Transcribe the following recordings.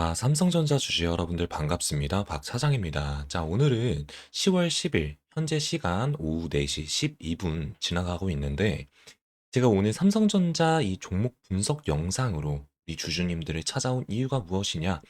아, 삼성전자 주주 여러분들 반갑습니다. 박 차장입니다. 자, 오늘은 10월 10일 현재 시간 오후 4시 12분 지나가고 있는데 제가 오늘 삼성전자 이 종목 분석 영상으로 우리 주주님들을 찾아온 이유가 무엇이냐?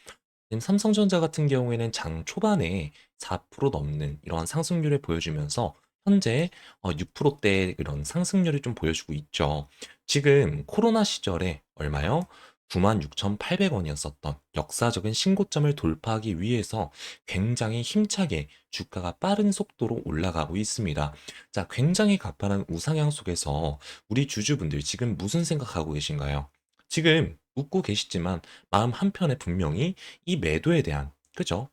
삼성전자 같은 경우에는 장 초반에 4% 넘는 이러한 상승률을 보여주면서 현재 어, 6%대 이런 상승률을 좀 보여주고 있죠. 지금 코로나 시절에 얼마요? 96,800원이었었던 역사적인 신고점을 돌파하기 위해서 굉장히 힘차게 주가가 빠른 속도로 올라가고 있습니다. 자, 굉장히 가파른 우상향 속에서 우리 주주분들 지금 무슨 생각하고 계신가요? 지금 웃고 계시지만 마음 한편에 분명히 이 매도에 대한, 그죠?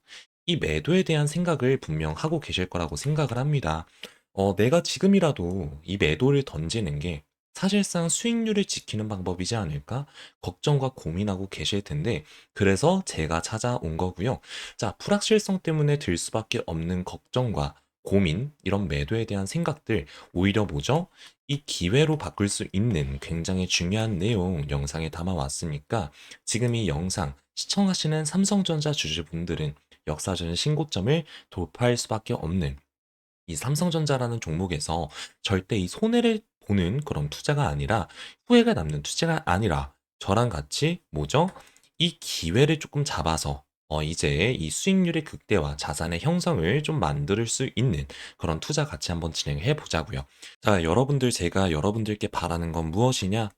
이 매도에 대한 생각을 분명 하고 계실 거라고 생각을 합니다. 어, 내가 지금이라도 이 매도를 던지는 게 사실상 수익률을 지키는 방법이지 않을까? 걱정과 고민하고 계실 텐데, 그래서 제가 찾아온 거고요. 자, 불확실성 때문에 들 수밖에 없는 걱정과 고민, 이런 매도에 대한 생각들, 오히려 뭐죠? 이 기회로 바꿀 수 있는 굉장히 중요한 내용 영상에 담아왔으니까, 지금 이 영상 시청하시는 삼성전자 주주분들은 역사적인 신고점을 돌파할 수밖에 없는 이 삼성전자라는 종목에서 절대 이 손해를 보는 그런 투자가 아니라 후회가 남는 투자가 아니라 저랑 같이 뭐죠? 이 기회를 조금 잡아서 어 이제 이 수익률의 극대화, 자산의 형성을 좀 만들 수 있는 그런 투자 같이 한번 진행해 보자고요. 자, 여러분들 제가 여러분들께 바라는 건 무엇이냐?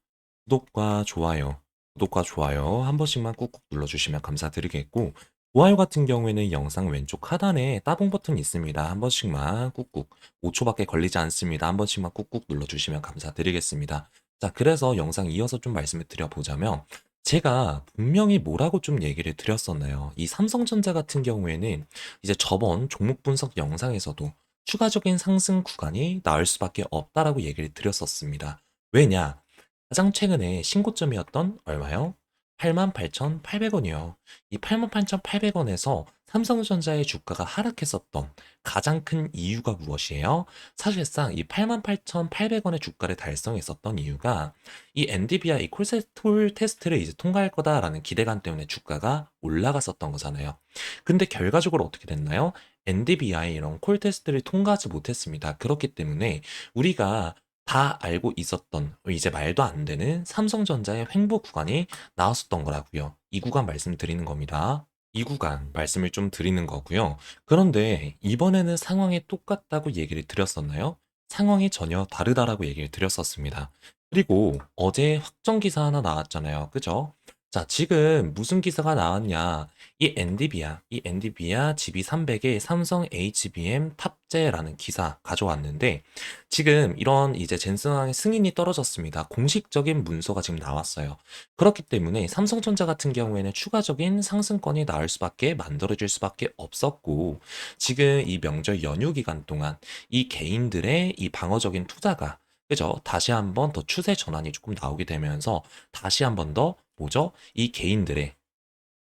구독과 좋아요, 구독과 좋아요 한 번씩만 꾹꾹 눌러주시면 감사드리겠고 좋아요 같은 경우에는 영상 왼쪽 하단에 따봉 버튼이 있습니다. 한 번씩만 꾹꾹 5초밖에 걸리지 않습니다. 한 번씩만 꾹꾹 눌러주시면 감사드리겠습니다. 자, 그래서 영상 이어서 좀 말씀을 드려보자면 제가 분명히 뭐라고 좀 얘기를 드렸었나요? 이 삼성전자 같은 경우에는 이제 저번 종목 분석 영상에서도 추가적인 상승 구간이 나올 수밖에 없다라고 얘기를 드렸었습니다. 왜냐? 가장 최근에 신고점이었던 얼마요? 88,800원이요. 이 88,800원에서 삼성전자의 주가가 하락했었던 가장 큰 이유가 무엇이에요? 사실상 이 88,800원의 주가를 달성했었던 이유가 이이 콜세톨 테스트를 이제 통과할 거다라는 기대감 때문에 주가가 올라갔었던 거잖아요. 근데 결과적으로 어떻게 됐나요? 엔디비아의 이런 콜 테스트를 통과하지 못했습니다. 그렇기 때문에 우리가 다 알고 있었던 이제 말도 안 되는 삼성전자의 횡보 구간이 나왔었던 거라고요. 이 구간 말씀드리는 겁니다. 이 구간 말씀을 좀 드리는 거고요. 그런데 이번에는 상황이 똑같다고 얘기를 드렸었나요? 상황이 전혀 다르다라고 얘기를 드렸었습니다. 그리고 어제 확정 기사 하나 나왔잖아요. 그죠? 자, 지금 무슨 기사가 나왔냐? 이 엔디비아, 이 엔디비아 GB300에 삼성 HBM 탑재라는 기사 가져왔는데, 지금 이런 이제 젠슨왕의 승인이 떨어졌습니다. 공식적인 문서가 지금 나왔어요. 그렇기 때문에 삼성전자 같은 경우에는 추가적인 상승권이 나올 수밖에 만들어질 수밖에 없었고, 지금 이 명절 연휴 기간 동안 이 개인들의 이 방어적인 투자가 그죠? 다시 한번 더 추세 전환이 조금 나오게 되면서 다시 한번 더 뭐죠? 이 개인들의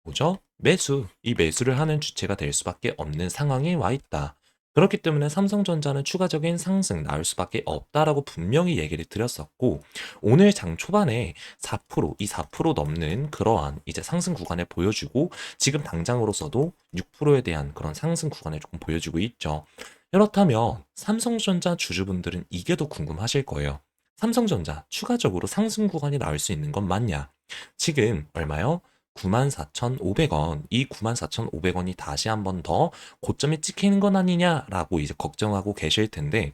뭐죠? 매수, 이 매수를 하는 주체가 될 수밖에 없는 상황에 와 있다. 그렇기 때문에 삼성전자는 추가적인 상승 나올 수밖에 없다라고 분명히 얘기를 드렸었고 오늘 장 초반에 4%, 이 4% 넘는 그러한 이제 상승 구간을 보여주고 지금 당장으로서도 6%에 대한 그런 상승 구간을 조금 보여주고 있죠. 그렇다면 삼성전자 주주분들은 이게 더 궁금하실 거예요. 삼성전자 추가적으로 상승 구간이 나올 수 있는 건 맞냐? 지금 얼마요? 94,500원. 이 94,500원이 다시 한 번 더 고점에 찍히는 건 아니냐라고 이제 걱정하고 계실 텐데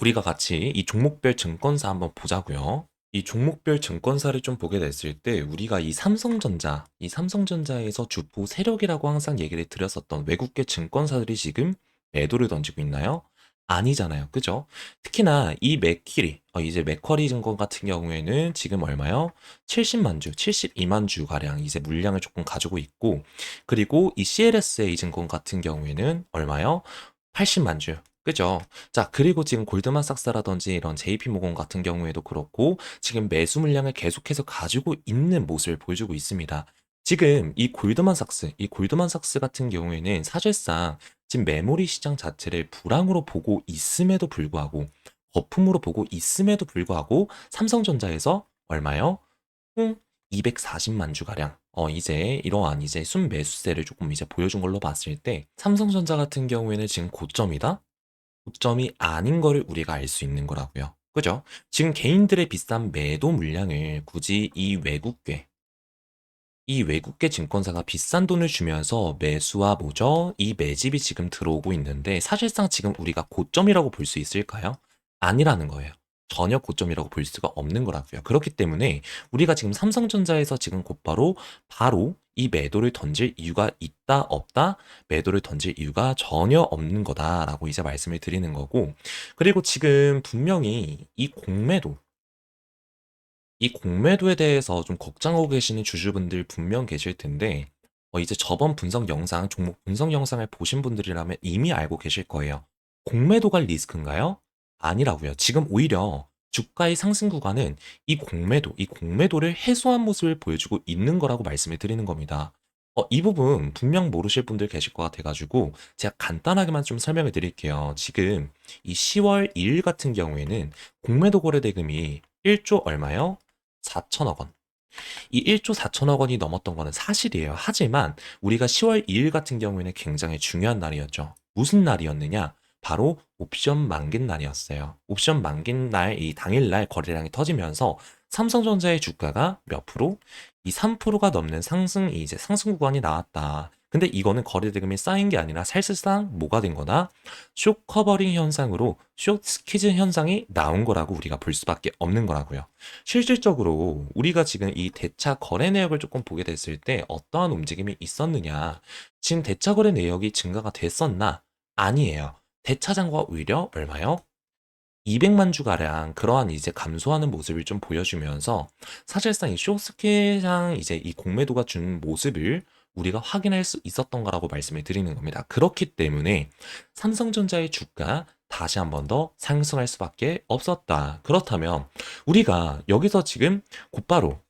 우리가 같이 이 종목별 증권사 한번 보자고요. 이 종목별 증권사를 좀 보게 됐을 때 우리가 이 삼성전자, 이 삼성전자에서 주포 세력이라고 항상 얘기를 드렸었던 외국계 증권사들이 지금 매도를 던지고 있나요? 아니잖아요. 그죠? 특히나 이 맥퀴리, 어, 이제 맥쿼리 증권 같은 경우에는 지금 얼마요? 70만 주, 72만 주 가량 이제 물량을 조금 가지고 있고, 그리고 이 CLSA 증권 같은 경우에는 얼마요? 80만 주. 그죠? 자, 그리고 지금 골드만삭스라든지 이런 JP모건 같은 경우에도 그렇고, 지금 매수 물량을 계속해서 가지고 있는 모습을 보여주고 있습니다. 지금 이 골드만삭스, 이 골드만삭스 같은 경우에는 사실상 지금 메모리 시장 자체를 불황으로 보고 있음에도 불구하고 거품으로 보고 있음에도 불구하고 삼성전자에서 얼마요? 총 240만 주가량 어 이제 이러한 이제 순 매수세를 조금 이제 보여준 걸로 봤을 때 삼성전자 같은 경우에는 지금 고점이다? 고점이 아닌 거를 우리가 알 수 있는 거라고요. 그죠? 지금 개인들의 비싼 매도 물량을 굳이 이 외국계 이 외국계 증권사가 비싼 돈을 주면서 매수와 뭐죠? 이 매집이 지금 들어오고 있는데 사실상 지금 우리가 고점이라고 볼 수 있을까요? 아니라는 거예요. 전혀 고점이라고 볼 수가 없는 거라고요. 그렇기 때문에 우리가 지금 삼성전자에서 지금 곧바로 바로 이 매도를 던질 이유가 있다 없다 매도를 던질 이유가 전혀 없는 거다라고 이제 말씀을 드리는 거고 그리고 지금 분명히 이 공매도 이 공매도에 대해서 좀 걱정하고 계시는 주주분들 분명 계실 텐데 어, 이제 저번 분석 영상, 종목 분석 영상을 보신 분들이라면 이미 알고 계실 거예요. 공매도가 리스크인가요? 아니라고요. 지금 오히려 주가의 상승 구간은 이 공매도, 이 공매도를 해소한 모습을 보여주고 있는 거라고 말씀을 드리는 겁니다. 어, 이 부분 분명 모르실 분들 계실 것 같아가지고 제가 간단하게만 좀 설명을 드릴게요. 지금 이 10월 2일 같은 경우에는 공매도 거래 대금이 1조 얼마요? 4천억 원. 이 1조 4천억 원이 넘었던 거는 사실이에요. 하지만 우리가 10월 2일 같은 경우에는 굉장히 중요한 날이었죠. 무슨 날이었느냐? 바로 옵션 만기 날이었어요. 옵션 만기 날, 이 당일날 거래량이 터지면서 삼성전자의 주가가 몇 프로? 이 3%가 넘는 상승, 이제 상승 구간이 나왔다. 근데 이거는 거래 대금이 쌓인 게 아니라 사실상 뭐가 된 거다? 쇼 커버링 현상으로 쇼 스퀴즈 현상이 나온 거라고 우리가 볼 수밖에 없는 거라고요. 실질적으로 우리가 지금 이 대차 거래 내역을 조금 보게 됐을 때 어떠한 움직임이 있었느냐? 지금 대차 거래 내역이 증가가 됐었나? 아니에요. 대차장과 오히려 얼마요? 200만 주가량 그러한 이제 감소하는 모습을 좀 보여주면서 사실상 이 쇼스케상 이제 이 공매도가 준 모습을 우리가 확인할 수 있었던 거라고 말씀을 드리는 겁니다. 그렇기 때문에 삼성전자의 주가 다시 한 번 더 상승할 수밖에 없었다. 그렇다면 우리가 여기서 지금 곧바로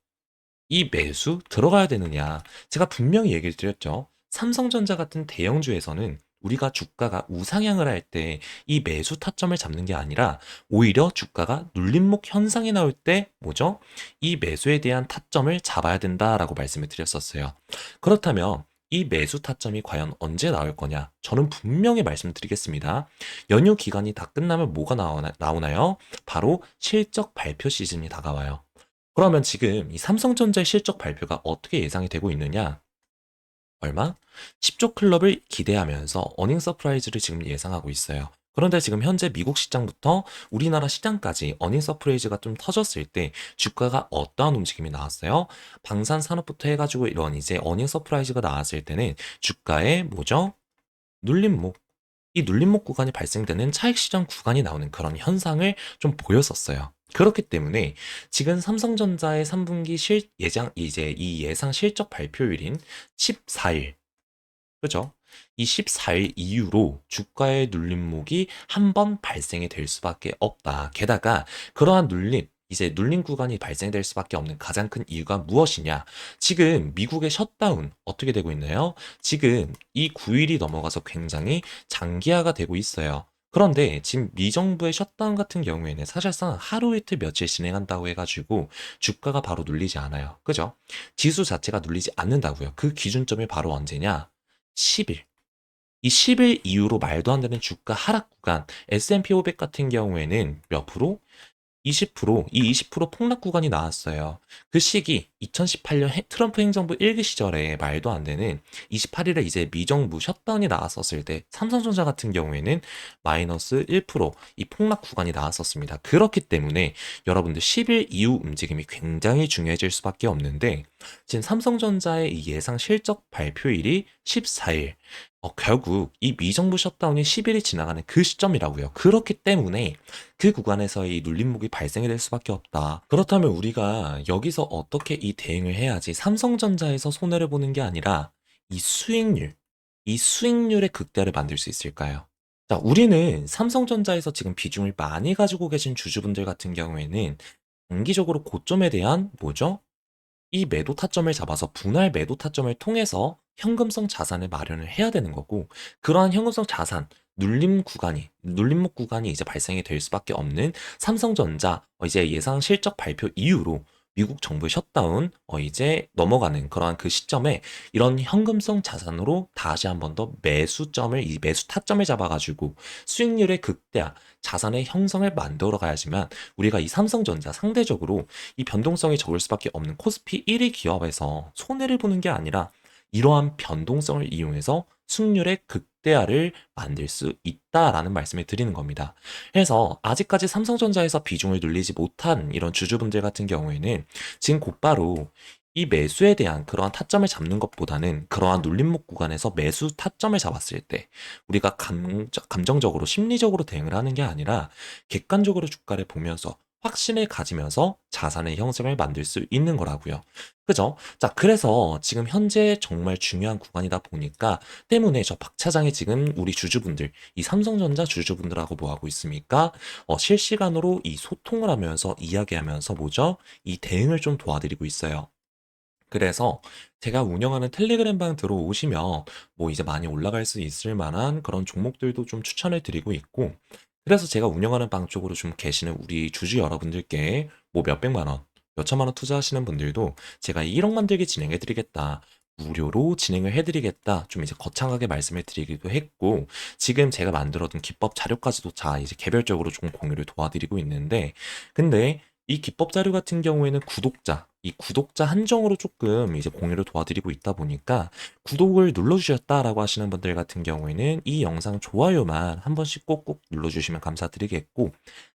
이 매수 들어가야 되느냐? 제가 분명히 얘기를 드렸죠. 삼성전자 같은 대형주에서는 우리가 주가가 우상향을 할 때 이 매수 타점을 잡는 게 아니라 오히려 주가가 눌림목 현상이 나올 때 뭐죠? 이 매수에 대한 타점을 잡아야 된다라고 말씀을 드렸었어요. 그렇다면 이 매수 타점이 과연 언제 나올 거냐? 저는 분명히 말씀드리겠습니다. 연휴 기간이 다 끝나면 뭐가 나오나, 나오나요? 바로 실적 발표 시즌이 다가와요. 그러면 지금 이 삼성전자의 실적 발표가 어떻게 예상이 되고 있느냐? 얼마? 10조 클럽을 기대하면서 어닝 서프라이즈를 지금 예상하고 있어요. 그런데 지금 현재 미국 시장부터 우리나라 시장까지 어닝 서프라이즈가 좀 터졌을 때 주가가 어떠한 움직임이 나왔어요? 방산 산업부터 해가지고 이런 이제 어닝 서프라이즈가 나왔을 때는 주가에 뭐죠? 눌림목. 이 눌림목 구간이 발생되는 차익 시장 구간이 나오는 그런 현상을 좀 보였었어요. 그렇기 때문에 지금 삼성전자의 3분기 실 예상 이제 이 예상 실적 발표일인 14일 그죠? 이 14일 이후로 주가의 눌림목이 한 번 발생이 될 수밖에 없다. 게다가 그러한 눌림 이제 눌림 구간이 발생될 수밖에 없는 가장 큰 이유가 무엇이냐? 지금 미국의 셧다운 어떻게 되고 있나요? 지금 이 9일이 넘어가서 굉장히 장기화가 되고 있어요. 그런데 지금 미 정부의 셧다운 같은 경우에는 사실상 하루 이틀 며칠 진행한다고 해가지고 주가가 바로 눌리지 않아요. 그죠? 지수 자체가 눌리지 않는다고요. 그 기준점이 바로 언제냐? 10일. 이 10일 이후로 말도 안 되는 주가 하락 구간 S&P 500 같은 경우에는 몇 프로? 20%, 이 20% 폭락 구간이 나왔어요. 그 시기 2018년 해- 트럼프 행정부 1기 시절에 말도 안 되는 28일에 이제 미정부 셧다운이 나왔었을 때 삼성전자 같은 경우에는 마이너스 1%이 폭락 구간이 나왔었습니다. 그렇기 때문에 여러분들 10일 이후 움직임이 굉장히 중요해질 수밖에 없는데 지금 삼성전자의 이 예상 실적 발표일이 14일. 어, 결국 이 미정부 셧다운이 10일이 지나가는 그 시점이라고요. 그렇기 때문에 그 구간에서의 이 눌림목이 발생이 될 수밖에 없다. 그렇다면 우리가 여기서 어떻게 이 대응을 해야지 삼성전자에서 손해를 보는 게 아니라 이 수익률, 이 수익률의 극대화를 만들 수 있을까요? 자, 우리는 삼성전자에서 지금 비중을 많이 가지고 계신 주주분들 같은 경우에는 단기적으로 고점에 대한 뭐죠? 이 매도 타점을 잡아서 분할 매도 타점을 통해서 현금성 자산을 마련을 해야 되는 거고 그러한 현금성 자산 눌림 구간이 눌림목 구간이 이제 발생이 될 수밖에 없는 삼성전자 어, 이제 예상 실적 발표 이후로 미국 정부의 셧다운 어 이제 넘어가는 그러한 그 시점에 이런 현금성 자산으로 다시 한 번 더 매수점을 이 매수 타점을 잡아 가지고 수익률의 극대화, 자산의 형성을 만들어 가야지만 우리가 이 삼성전자 상대적으로 이 변동성이 적을 수밖에 없는 코스피 1위 기업에서 손해를 보는 게 아니라 이러한 변동성을 이용해서 수익률의 극 대화를 만들 수 있다라는 말씀을 드리는 겁니다. 그래서 아직까지 삼성전자에서 비중을 늘리지 못한 이런 주주분들 같은 경우에는 지금 곧바로 이 매수에 대한 그러한 타점을 잡는 것보다는 그러한 눌림목 구간에서 매수 타점을 잡았을 때 우리가 감, 감정적으로 심리적으로 대응을 하는 게 아니라 객관적으로 주가를 보면서 확신을 가지면서 자산의 형성을 만들 수 있는 거라고요. 그죠? 자, 그래서 지금 현재 정말 중요한 구간이다 보니까 때문에 저 박 차장이 지금 우리 주주분들, 이 삼성전자 주주분들하고 뭐 하고 있습니까? 어, 실시간으로 이 소통을 하면서 이야기하면서 뭐죠? 이 대응을 좀 도와드리고 있어요. 그래서 제가 운영하는 텔레그램 방 들어오시면 뭐 이제 많이 올라갈 수 있을 만한 그런 종목들도 좀 추천을 드리고 있고 그래서 제가 운영하는 방 쪽으로 좀 계시는 우리 주주 여러분들께 뭐 몇백만 원, 몇천만 원 투자하시는 분들도 제가 1억 만들기 진행해 드리겠다. 무료로 진행을 해드리겠다. 좀 이제 거창하게 말씀을 드리기도 했고, 지금 제가 만들어둔 기법 자료까지도 자, 이제 개별적으로 좀 공유를 도와드리고 있는데, 근데 이 기법 자료 같은 경우에는 구독자, 이 구독자 한정으로 조금 이제 공유를 도와드리고 있다 보니까 구독을 눌러주셨다라고 하시는 분들 같은 경우에는 이 영상 좋아요만 한 번씩 꼭꼭 눌러주시면 감사드리겠고,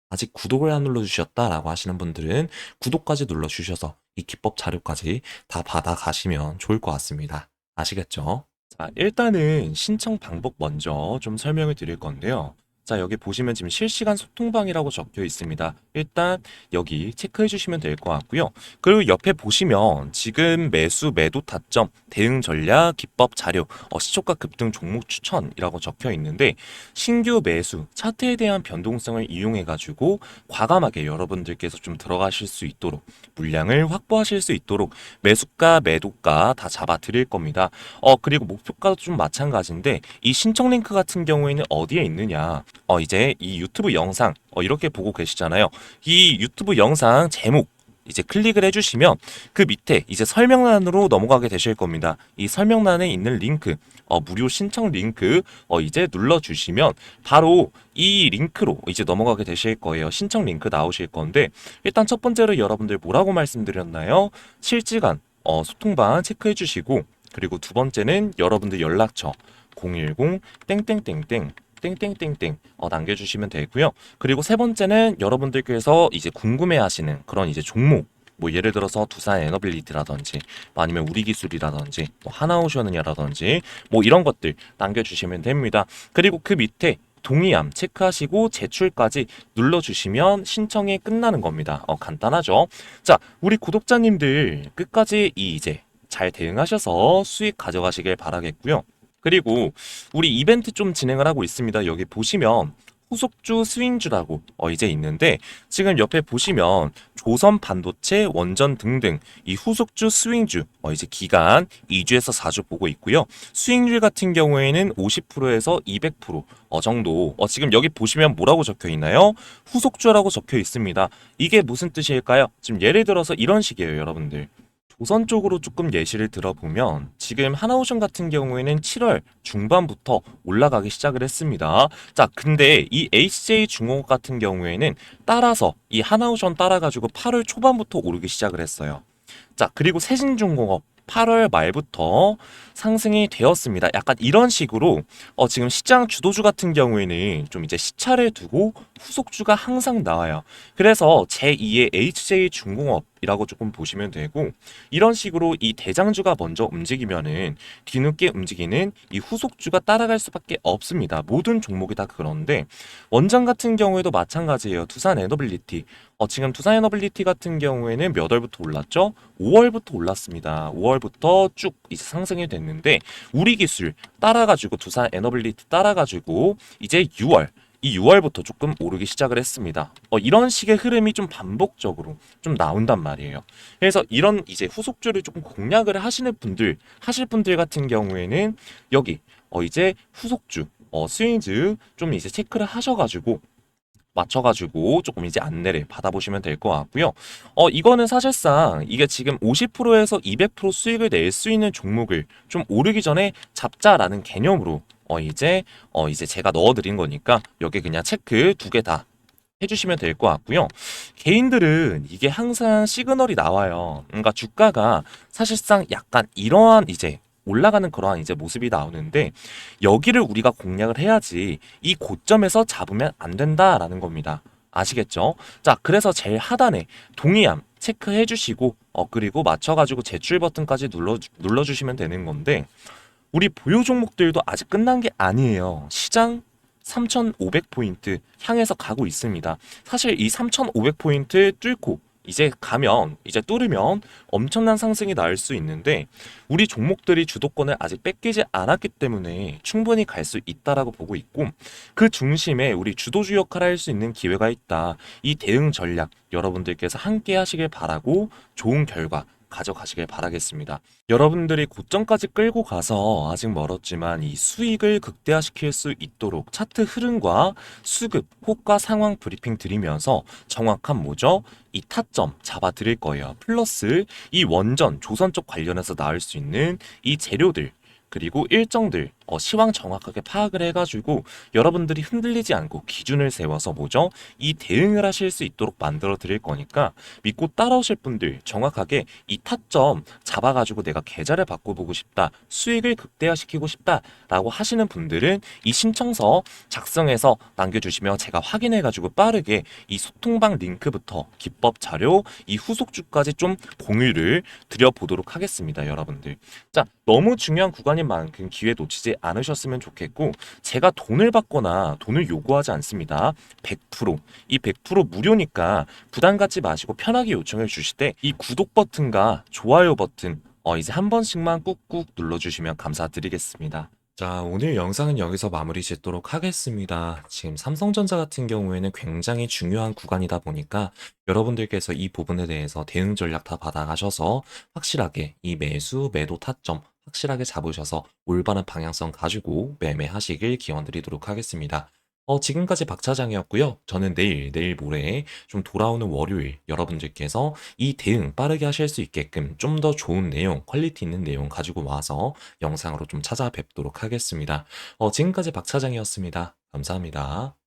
아직 구독을 안 눌러주셨다라고 하시는 분들은 구독까지 눌러주셔서 이 기법 자료까지 다 받아가시면 좋을 것 같습니다. 아시겠죠? 자, 일단은 신청 방법 먼저 좀 설명을 드릴 건데요. 자, 여기 보시면 지금 실시간 소통방이라고 적혀 있습니다. 일단 여기 체크해 주시면 될 것 같고요. 그리고 옆에 보시면 지금 매수, 매도 타점, 대응 전략, 기법 자료, 어, 시초가 급등 종목 추천이라고 적혀 있는데 신규 매수, 차트에 대한 변동성을 이용해 가지고 과감하게 여러분들께서 좀 들어가실 수 있도록 물량을 확보하실 수 있도록 매수가, 매도가 다 잡아 드릴 겁니다. 어, 그리고 목표가도 좀 마찬가지인데 이 신청 링크 같은 경우에는 어디에 있느냐? 어, 이제 이 유튜브 영상 어, 이렇게 보고 계시잖아요. 이 유튜브 영상 제목 이제 클릭을 해주시면 그 밑에 이제 설명란으로 넘어가게 되실 겁니다. 이 설명란에 있는 링크, 어, 무료 신청 링크, 어, 이제 눌러주시면 바로 이 링크로 이제 넘어가게 되실 거예요. 신청 링크 나오실 건데 일단 첫 번째로 여러분들 뭐라고 말씀드렸나요? 실시간 어, 소통방 체크해 주시고 그리고 두 번째는 여러분들 연락처 010 땡땡땡땡 땡땡땡땡 어, 남겨주시면 되고요. 그리고 세 번째는 여러분들께서 이제 궁금해하시는 그런 이제 종목 뭐 예를 들어서 두산 에너빌리티라든지 뭐 아니면 우리 기술이라든지 뭐 하나오션이라든지 뭐 이런 것들 남겨주시면 됩니다. 그리고 그 밑에 동의함 체크하시고 제출까지 눌러주시면 신청이 끝나는 겁니다. 어, 간단하죠? 자, 우리 구독자님들 끝까지 이 이제 잘 대응하셔서 수익 가져가시길 바라겠고요. 그리고 우리 이벤트 좀 진행을 하고 있습니다. 여기 보시면 후속주 스윙주라고 어 이제 있는데 지금 옆에 보시면 조선 반도체 원전 등등 이 후속주 스윙주 어 이제 기간 2주에서 4주 보고 있고요. 수익률 같은 경우에는 50%에서 200%어 정도 어 지금 여기 보시면 뭐라고 적혀 있나요? 후속주라고 적혀 있습니다. 이게 무슨 뜻일까요? 지금 예를 들어서 이런 식이에요, 여러분들. 조선 쪽으로 조금 예시를 들어보면 지금 하나오션 같은 경우에는 7월 중반부터 올라가기 시작을 했습니다. 자, 근데 이 HJ 중공업 같은 경우에는 따라서 이 하나오션 따라가지고 8월 초반부터 오르기 시작을 했어요. 자, 그리고 세진중공업 8월 말부터 상승이 되었습니다. 약간 이런 식으로 어, 지금 시장 주도주 같은 경우에는 좀 이제 시차를 두고 후속주가 항상 나와요. 그래서 제2의 HJ 중공업 이라고 조금 보시면 되고 이런 식으로 이 대장주가 먼저 움직이면은 뒤늦게 움직이는 이 후속주가 따라갈 수밖에 없습니다. 모든 종목이 다 그런데 원장 같은 경우에도 마찬가지예요. 두산 에너빌리티 어, 지금 두산 에너빌리티 같은 경우에는 몇 월부터 올랐죠? 5월부터 올랐습니다. 5월부터 쭉 이제 상승이 됐는데 우리 기술 따라가지고 두산 에너빌리티 따라가지고 이제 6월 이 6월부터 조금 오르기 시작을 했습니다. 어, 이런 식의 흐름이 좀 반복적으로 좀 나온단 말이에요. 그래서 이런 이제 후속주를 조금 공략을 하시는 분들, 하실 분들 같은 경우에는 여기 어, 이제 후속주, 어, 스윙즈 좀 이제 체크를 하셔가지고 맞춰가지고 조금 이제 안내를 받아보시면 될 것 같고요. 어, 이거는 사실상 이게 지금 50%에서 200% 수익을 낼 수 있는 종목을 좀 오르기 전에 잡자라는 개념으로 어, 이제, 어, 이제 제가 넣어드린 거니까 여기 그냥 체크 두 개 다 해주시면 될 것 같고요. 개인들은 이게 항상 시그널이 나와요. 그러니까 주가가 사실상 약간 이러한 이제 올라가는 그러한 이제 모습이 나오는데 여기를 우리가 공략을 해야지 이 고점에서 잡으면 안 된다라는 겁니다. 아시겠죠? 자, 그래서 제일 하단에 동의함 체크해 주시고 어 그리고 맞춰 가지고 제출 버튼까지 눌러 눌러 주시면 되는 건데 우리 보유 종목들도 아직 끝난 게 아니에요. 시장 3,500포인트 향해서 가고 있습니다. 사실 이 3,500포인트 뚫고 이제 가면 이제 뚫으면 엄청난 상승이 나올 수 있는데 우리 종목들이 주도권을 아직 뺏기지 않았기 때문에 충분히 갈 수 있다라고 보고 있고 그 중심에 우리 주도주 역할을 할 수 있는 기회가 있다. 이 대응 전략 여러분들께서 함께 하시길 바라고 좋은 결과 가져가시길 바라겠습니다. 여러분들이 고점까지 끌고 가서 아직 멀었지만 이 수익을 극대화시킬 수 있도록 차트 흐름과 수급, 호가 상황 브리핑 드리면서 정확한 뭐죠? 이 타점 잡아 드릴 거예요. 플러스 이 원전, 조선 쪽 관련해서 나올 수 있는 이 재료들 그리고 일정들 어, 시황 정확하게 파악을 해가지고 여러분들이 흔들리지 않고 기준을 세워서 뭐죠? 이 대응을 하실 수 있도록 만들어 드릴 거니까 믿고 따라오실 분들 정확하게 이 타점 잡아가지고 내가 계좌를 바꿔보고 싶다, 수익을 극대화시키고 싶다 라고 하시는 분들은 이 신청서 작성해서 남겨주시면 제가 확인해가지고 빠르게 이 소통방 링크부터 기법 자료, 이 후속주까지 좀 공유를 드려보도록 하겠습니다, 여러분들. 자, 너무 중요한 구간 인 만큼 기회 놓치지 않으셨으면 좋겠고 제가 돈을 받거나 돈을 요구하지 않습니다. 100%. 이 100% 무료니까 부담 갖지 마시고 편하게 요청해 주실 때 이 구독 버튼과 좋아요 버튼 어 이제 한 번씩만 꾹꾹 눌러 주시면 감사드리겠습니다. 자, 오늘 영상은 여기서 마무리 짓도록 하겠습니다. 지금 삼성전자 같은 경우에는 굉장히 중요한 구간이다 보니까 여러분들께서 이 부분에 대해서 대응 전략 다 받아가셔서 확실하게 이 매수, 매도 타점 확실하게 잡으셔서 올바른 방향성 가지고 매매하시길 기원드리도록 하겠습니다. 어, 지금까지 박 차장이었고요. 저는 내일, 내일 모레 좀 돌아오는 월요일 여러분들께서 이 대응 빠르게 하실 수 있게끔 좀 더 좋은 내용, 퀄리티 있는 내용 가지고 와서 영상으로 좀 찾아뵙도록 하겠습니다. 어, 지금까지 박 차장이었습니다. 감사합니다.